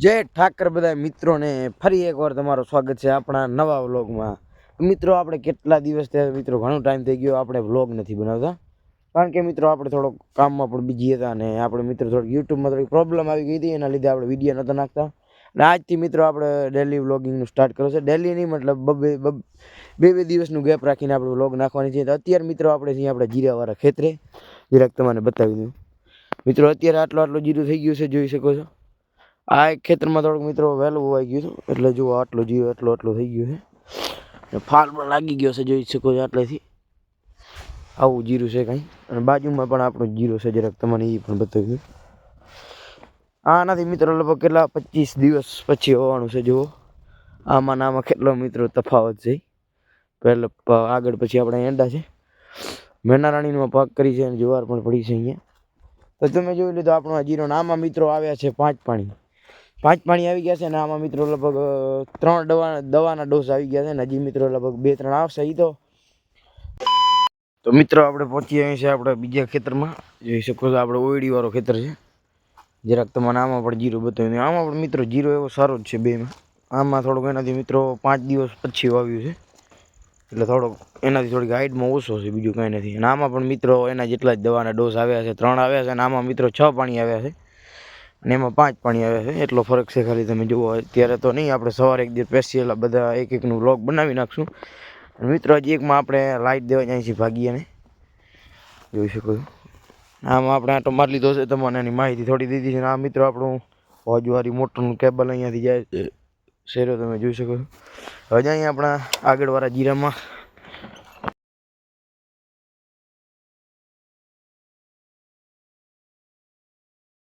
જય ઠાકર બધા મિત્રોને. ફરી એકવાર તમારું સ્વાગત છે આપણા નવા વ્લોગમાં. મિત્રો, આપણે કેટલા દિવસ થયા? મિત્રો, ઘણો ટાઈમ થઈ ગયો. આપણે વ્લોગ નથી બનાવતા. કારણ કે મિત્રો, આપણે થોડોક કામમાં પણ બીજી હતા અને આપણે મિત્રો થોડીક યુટ્યુબમાં થોડીક પ્રોબ્લેમ આવી ગઈ હતી. એના લીધે આપણે વીડિયો નહોતા નાખતા. અને આજથી મિત્રો, આપણે ડેલી વ્લોગિંગનું સ્ટાર્ટ કર્યું છે. ડેલી નહીં, મતલબ બબ- બે બે દિવસનું ગેપ રાખીને આપણે વ્લોગ નાખવાની છે. તો અત્યારે મિત્રો, આપણે છીએ આપણે જીરાવાળા ખેતરે. જરાક તમને બતાવી દઉં. મિત્રો, અત્યારે આટલો, આટલું જીરું થઈ ગયું છે, જોઈ શકો છો. આ ખેતરમાં થોડુંક મિત્રો વહેલું હોવાઈ ગયું હતું એટલે જુઓ આટલો જીવ એટલું આટલો થઈ ગયું છે. ફાલ પણ લાગી ગયો છે, જોઈ શકો છો આટલેથી. આવું જીરું છે કાંઈ. અને બાજુમાં પણ આપણું જીરો છે, જરાક તમને એ પણ બતાવી દઉં. આનાથી મિત્રો લગભગ કેટલા? પચીસ દિવસ પછી હોવાનું છે, જુઓ. આમાં ને આમાં કેટલો મિત્રો તફાવત છે. પહેલો આગળ પછી આપણે એંડા છે. મેના રાણીનો પાક કરી છે અને જુવાર પણ પડી છે અહીંયા. તો તમે જોઈ લીધું આપણો આ જીરો આમાં મિત્રો આવ્યા છે પાંચ પાણી. પાંચ પાણી આવી ગયા છે ને આમાં મિત્રો લગભગ ત્રણ દવા, દવાના ડોઝ આવી ગયા છે ને હજી મિત્રો લગભગ બે ત્રણ આવશે એ તો. તો મિત્રો આપણે પહોંચી આવી છે આપણે બીજા ખેતરમાં. જોઈ શકો છો આપણે ઓયડી વાળો ખેતર છે. જરાક તમને આમાં પણ જીરો બતાવ્યું આમાં પણ મિત્રો જીરો એવો સારો જ છે બેમાં. આમાં થોડુંક એનાથી મિત્રો પાંચ દિવસ પછી વાવ્યું છે. એટલે થોડોક એનાથી થોડીક હાઇટમાં ઓછો છે બીજું કાંઈ નથી. અને આમાં પણ મિત્રો એના જેટલા જ દવાના ડોઝ આવ્યા છે, ત્રણ આવ્યા છે અને આમાં મિત્રો છ પાણી આવ્યા છે. અને એમાં પાંચ પાણી આવે છે, એટલો ફરક છે ખાલી તમે જુઓ. અત્યારે તો નહીં, આપણે સવારે એક દિવસ પેસીએલા બધા એક એકનું લોક બનાવી નાખશું. મિત્રો, હજી એકમાં આપણે લાઇટ દેવા જાય છે ભાગીએને જોઈ શકો આમાં આપણે આટો મારી લીધો છે તમને એની માહિતી થોડી દીધી છે. ને આ મિત્રો, આપણું હોજવારી મોટરનું કેબલ અહીંયાથી જાય શેરો તમે જોઈ શકો છો. હજી અહીંયા આપણા આગળવાળા જીરામાં.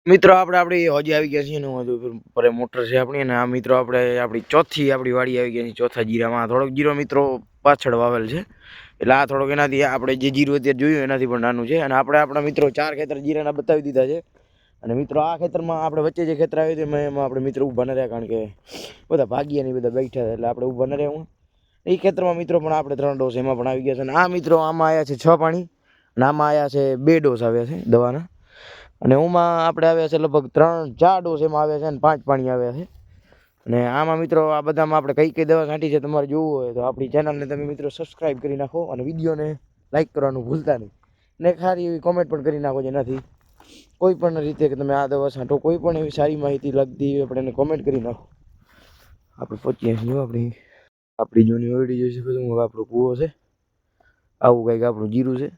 મિત્રો, આપણે આપણી હજી આવી ગયા છીએ ને પરે મોટર છે આપણી, અને આ મિત્રો આપણે આપણી ચોથી આપણી વાડી આવી ગયા છે, ચોથા જીરામાં. થોડોક જીરો મિત્રો પાછળ વાવેલ છે, એટલે આ થોડોક એનાથી આપણે જે જીરું અત્યારે જોયું એનાથી પણ નાનું છે, અને આપણે આપણા મિત્રો ચાર ખેતર જીરાના બતાવી દીધા છે, અને મિત્રો આ ખેતરમાં આપણે વચ્ચે જે ખેતર આવ્યું હતું, એમાં આપણે મિત્રો ઊભા ન રહ્યા, કારણ કે બધા ભાગ્યા નહીં બધા બેઠા એટલે આપણે ઊભા ન રહ્યા હું. એ ખેતરમાં મિત્રો પણ આપણે ત્રણ ડોઝ એમાં પણ આવી ગયા છે, અને આ મિત્રો આમાં આવ્યા છે છ પાણી, અને આમાં આવ્યા છે બે ડોઝ આવ્યા છે દવાના. અને એમાં આપણે આવ્યા છે લગભગ ત્રણ ચાર ડોઝ એમાં આવ્યા છે અને પાંચ પાણી આવ્યા છે. અને આમાં મિત્રો આ બધામાં આપણે કઈ કઈ દવા છાંટી છે તમારે જોવું હોય તો આપણી ચેનલને તમે મિત્રો સબસ્ક્રાઈબ કરી નાખો અને વિડીયોને લાઇક કરવાનું ભૂલતા નહીં. ને સારી એવી કોમેન્ટ પણ કરી નાખો જેનાથી કોઈ પણ રીતે કે તમે આ દવા છાંટો, કોઈ પણ એવી સારી માહિતી લગતી હોય આપણે એને કોમેન્ટ કરી નાખો. આપણે પહોંચીએ છીએ આપણી આપણી જૂની ઓરડી જોઈ શકો છો આપણો કૂવો છે. આવું કંઈક આપણું જીરું છે.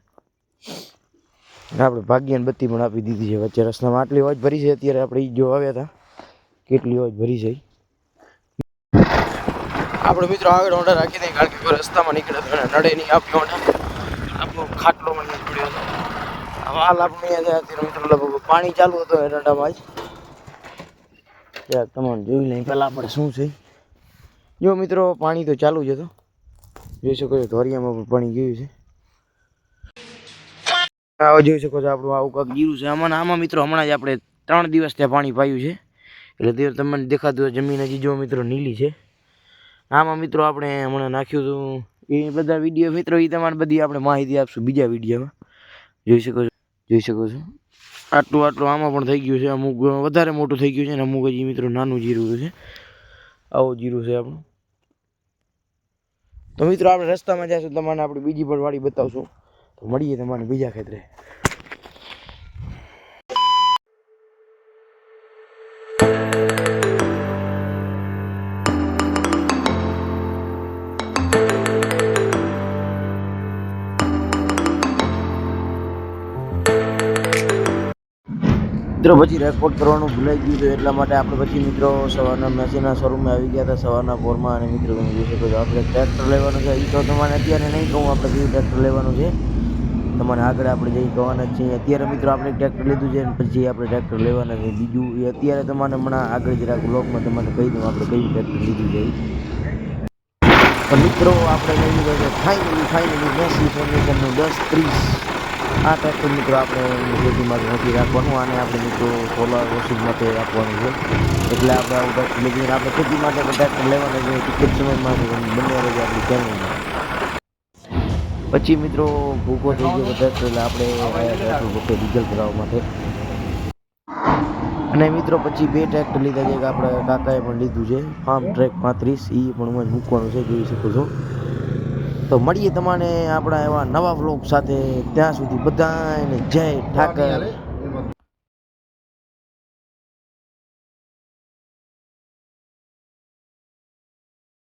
આપણે ભાગ્યાને બત્તી પણ આપી દીધી છે. વચ્ચે રસ્તામાં આટલી હોજ ભરી છે. અત્યારે આપણે એ જો આવ્યા હતા. કેટલી હોજ ભરી છે આપણે મિત્રો આગળ ઓર્ડર રાખી દઈએ કારણ કે રસ્તામાં નીકળે હતો નડે નહીં આપ્યો ઓર્ડર આપણો ખાટલો પણ નથી પડ્યો હતો. હાલ આપણે અત્યારે મિત્રો લગભગ પાણી ચાલુ હતો એરંડામાં જ તમારે જોઈ લઈએ પહેલાં આપણે શું છે જો મિત્રો પાણી તો ચાલુ જ હતું. જોઈ શકો છો ધોરિયામાં પણ પાણી ગયું છે. આવો જોઈ શકો છો આપણું આવું કાંક જીરું છે. આમાં આમાં મિત્રો હમણાં જ આપણે ત્રણ દિવસ ત્યાં પાણી પાયું છે. એટલે તે તમને દેખાતું હોય જમીન હજી જો મિત્રો નીલી છે. આમાં મિત્રો આપણે હમણાં નાખ્યું હતું. એ બધા વીડિયો મિત્રો એ તમારે બધી આપણે માહિતી આપશું બીજા વિડીયોમાં જોઈ શકો છો, જોઈ શકો છો. આટલું આટલું આમાં પણ થઈ ગયું છે. અમુક વધારે મોટું થઈ ગયું છે ને અમુક હજી મિત્રો નાનું જીરું છે. આવું જીરું છે આપણું. તો મિત્રો આપણે રસ્તામાં જઈશું તમને આપણે બીજી પણ વાડી બતાવશું. મળીએ તમારે બીજા ખેતરે. મિત્રો, પછી રેકોર્ડ કરવાનું ભૂલાઈ ગયું હતું એટલા માટે આપણે પછી મિત્રો સવારના મેસીના શોરૂમે આવી ગયા હતા, સવારના પોરમાં. અને મિત્રો, તમે જોઈ શકો છો, આપણે ટ્રેક્ટર લેવાનું છે. એ તો તમારે અત્યારે નહીં કહું, આપણે કયું ટ્રેક્ટર લેવાનું છે તમારે આગળ આપણે જઈ કહેવાના છીએ. અત્યારે મિત્રો આપણે ટ્રેક્ટર લીધું છે પછી આપણે ટ્રેક્ટર લેવાના છે. બીજું એ અત્યારે તમારે હમણાં આગળ જરાક બ્લોગમાં તમને કહી દઉં આપણે કયું ટ્રેક્ટર લીધું છે. મિત્રો આપણે લઈ લીધો છે ફાઇનલી ફાઇનલી મેસી ફર્નિચરનું દસ ત્રીસ. આ ટ્રેક્ટર મિત્રો આપણે ખેતીમાં નથી રાખવાનું. અને આપણે મિત્રો સોલાર વોશિંગ માટે આપવાનું છે. એટલે આપણે આવું ટ્રેક્ટર લીધું આપણે ખેતી માટે ટ્રેક્ટર લેવાના છે. ટિકિટ સમયમાં બંને રહીએ આપણી ચેનલમાં પછી મિત્રો ભૂકો થઈ ગયો ટ્રેક્ટર એટલે આપણે આવ્યા ડીઝલ કરાવવા માટે. અને મિત્રો પછી બે ટ્રેક્ટર લીધા છે કે આપણે કાકાએ પણ લીધું છે. ફાર્મ ટ્રેક પાંત્રીસ એ પણ હું મૂકવાનું છે, જોઈ શકો છો. તો મળીએ તમને આપણા એવા નવા વ્લોગ સાથે. ત્યાં સુધી બધાને જય ઠાકર.